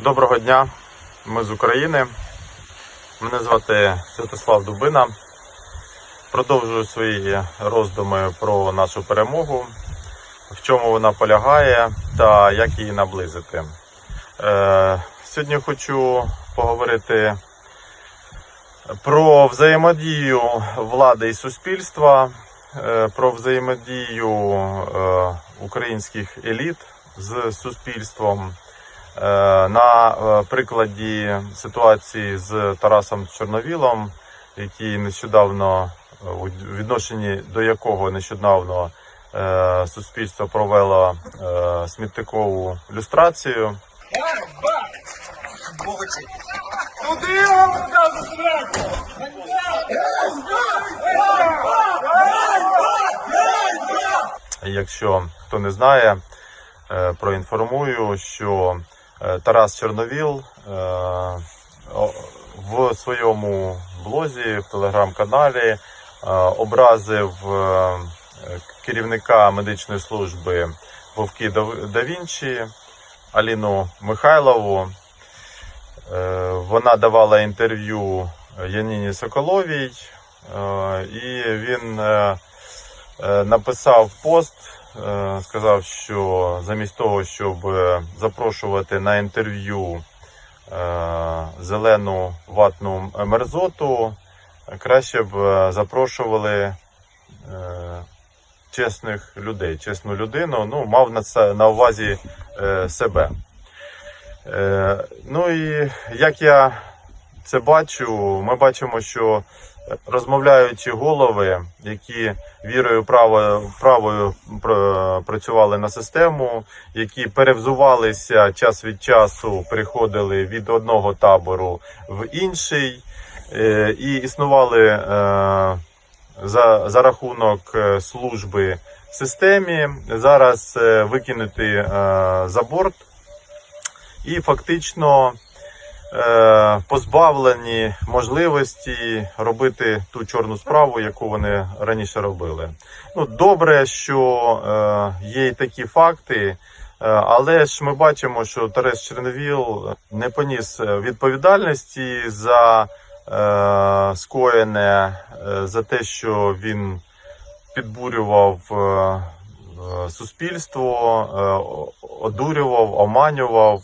Доброго дня, ми з України. Мене звати Святослав Дубина. Продовжую свої роздуми про нашу перемогу, в чому вона полягає та як її наблизити. Е, сьогодні хочу поговорити про взаємодію влади і суспільства, е, про взаємодію е, українських еліт з суспільством. Е, На е, прикладі ситуації з Тарасом Чорновілом, який нещодавно е, у відношенні до якого нещодавно суспільство провело сміттєкову люстрацію. Якщо хто не знає, проінформую, що Тарас Чорновіл е, в своєму блозі, в телеграм-каналі е, образив е, керівника медичної служби Вовки Да- Вінчі Аліну Михайлову. Е, Вона давала інтерв'ю Яніні Соколовій, е, і він е, е, написав пост, е, сказав, що замість того, щоб е, запрошувати на інтерв'ю е, зелену ватну мерзоту, краще б е, запрошували е, чесних людей, чесну людину. Ну, мав на увазі е, себе. Е, ну і як я це бачу, ми бачимо, що розмовляючи голови, які вірою правою, правою працювали на систему, які перевзувалися час від часу, переходили від одного табору в інший, е, і існували е, за, за рахунок е, служби в системі, зараз викинути за борт. І фактично позбавлені можливості робити ту чорну справу, яку вони раніше робили. Ну, добре, що е, є і такі факти. е, Але ж ми бачимо, що Тарас Черновіл не поніс е, відповідальності за е, скоєне, е, за те, що він підбурював е, е, суспільство, е, одурював, оманював.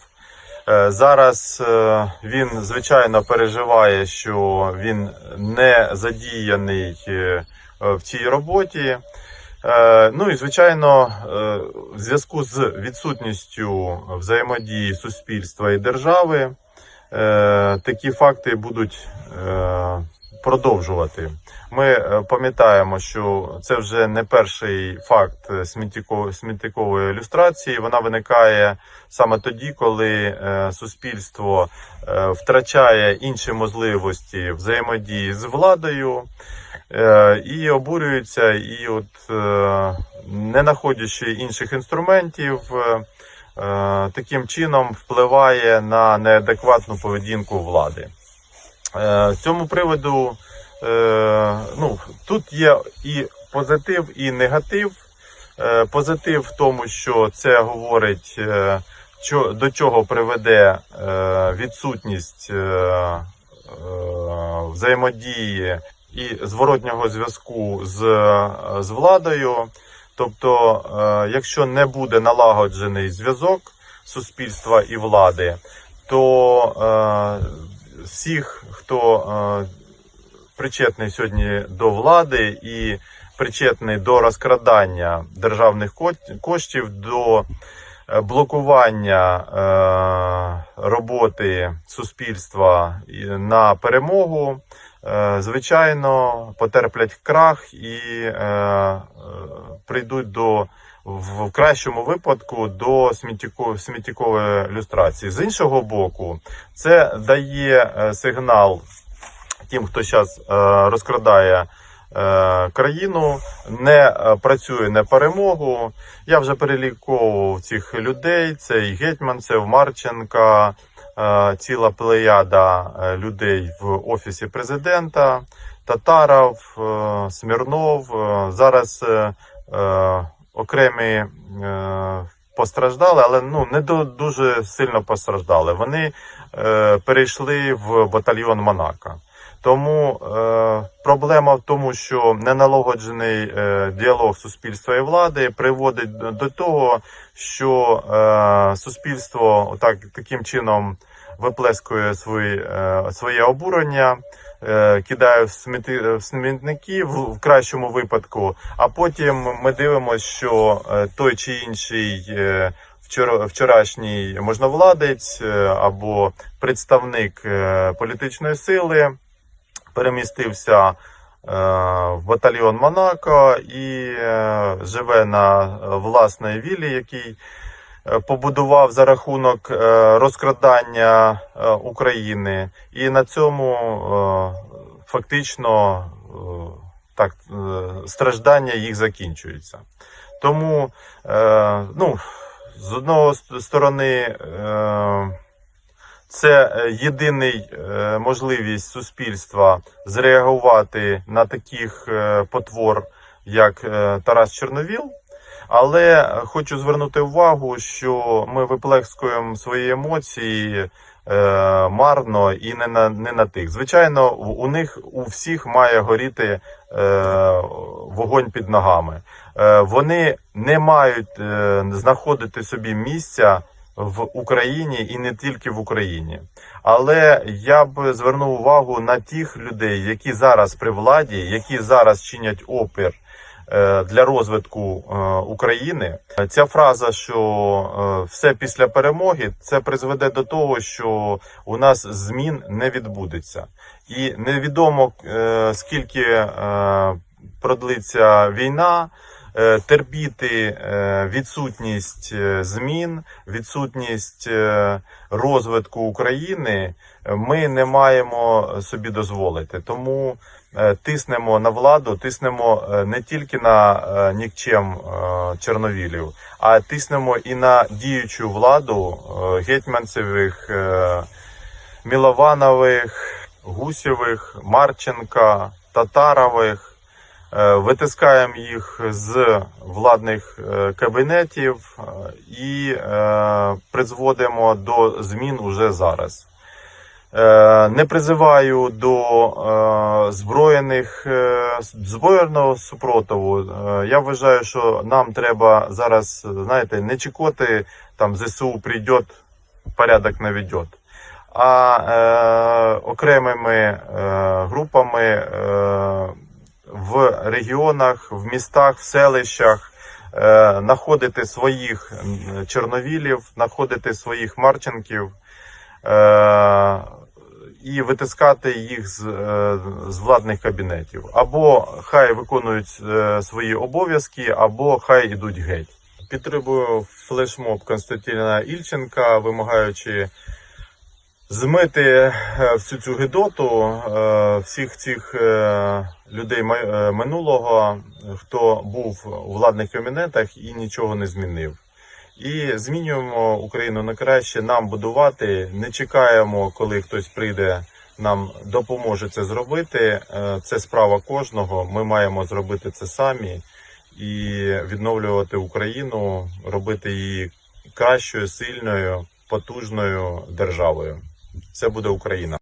Е, Зараз е, він звичайно переживає, що він не задіяний е, в цій роботі. Ну і звичайно, в зв'язку з відсутністю взаємодії суспільства і держави такі факти будуть продовжувати. Ми е, пам'ятаємо, що це вже не перший факт е, сміттєкової ілюстрації. Вона виникає саме тоді, коли е, суспільство втрачає інші можливості взаємодії з владою і обурюється, і от не знаходячи інших інструментів. Таким чином впливає на неадекватну поведінку влади. Е, З цьому приводу е, ну, тут є і позитив, і негатив. Е, Позитив в тому, що це говорить, е, до чого приведе е, відсутність е, е, взаємодії і зворотнього зв'язку з, з владою. Тобто, е, якщо не буде налагоджений зв'язок суспільства і влади, то е, всіх, хто е, причетний сьогодні до влади і причетний до розкрадання державних ко- коштів, до е, блокування е, роботи суспільства на перемогу, звичайно, потерплять крах і прийдуть до в кращому випадку до сміттєко- сміттєкової люстрації. З іншого боку, це дає е, сигнал тим, хто зараз розкрадає е, країну, не е, працює на перемогу. Я вже переліковував цих людей. Це і Гетьманцев, Марченка, е, ціла плеяда е, людей в офісі президента, Татаров, е, Смірнов. Е, Зараз е, е, окремі е, постраждали, але ну не до, дуже сильно постраждали. Вони е, перейшли в батальйон Монако. Тому е, проблема в тому, що неналагоджений е, діалог суспільства і влади приводить до- того, що е, суспільство так, таким чином виплескує свої, е, своє обурення, кидає в, сміти, смітники в, в кращому випадку. А потім ми дивимося, що е, той чи інший е, вчорашній можновладець е, або представник е, політичної сили перемістився е, в батальйон Монако і е, живе на е, власній віллі, який е, побудував за рахунок е, розкрадання е, України, і на цьому е, фактично е, так е, страждання їх закінчуються. Тому, е, ну, з одного сторони, е, це е, єдиний е, можливість суспільства зреагувати на таких е, потвор, як е, Тарас Чорновіл. Але хочу звернути увагу, що ми виплескуємо свої емоції е, марно і не на, не на тих. Звичайно, у них у всіх має горіти е, вогонь під ногами. Е, вони не мають е, знаходити собі місця в Україні і не тільки в Україні. Але я б звернув увагу на тих людей, які зараз при владі, які зараз чинять опір для розвитку е, України. Ця фраза, що е, все після перемоги, це призведе до того, що у нас змін не відбудеться, і невідомо е, скільки е, продлиться війна. е, Терпіти е, відсутність е, змін, відсутність е, розвитку України е, ми не маємо собі дозволити. Тому е, тиснемо на владу, тиснемо е, не тільки на е, нікчем е, Чорновілів, а тиснемо і на діючу владу е, гетьманцевих, е, Мілованових, Гусєвих, Марченка, Татарових. Е, Витискаємо їх з владних е, кабінетів е, і е, призводимо до змін уже зараз. Е, Не призиваю до е, зброєних е, збройного супротиву. Я вважаю, що нам треба зараз, знаєте, не чекати там ЗСУ прийде, порядок наведет, а е, окремими е, групами е, в регіонах, в містах, в селищах. Знаходити своїх чорновілів, знаходити своїх марченків, і витискати їх з, е, з владних кабінетів. Або хай виконують е, свої обов'язки, або хай ідуть геть. Підтримую флешмоб Константина Ільченка, вимагаючи змити е, всю цю гидоту всіх цих людей минулого, хто був у владних кабінетах і нічого не змінив. І змінюємо Україну на краще, нам будувати. Не чекаємо, коли хтось прийде, нам допоможе це зробити. Е, Це справа кожного. Ми маємо зробити це самі і відновлювати Україну, робити її кращою, сильною, потужною державою. Це буде Україна.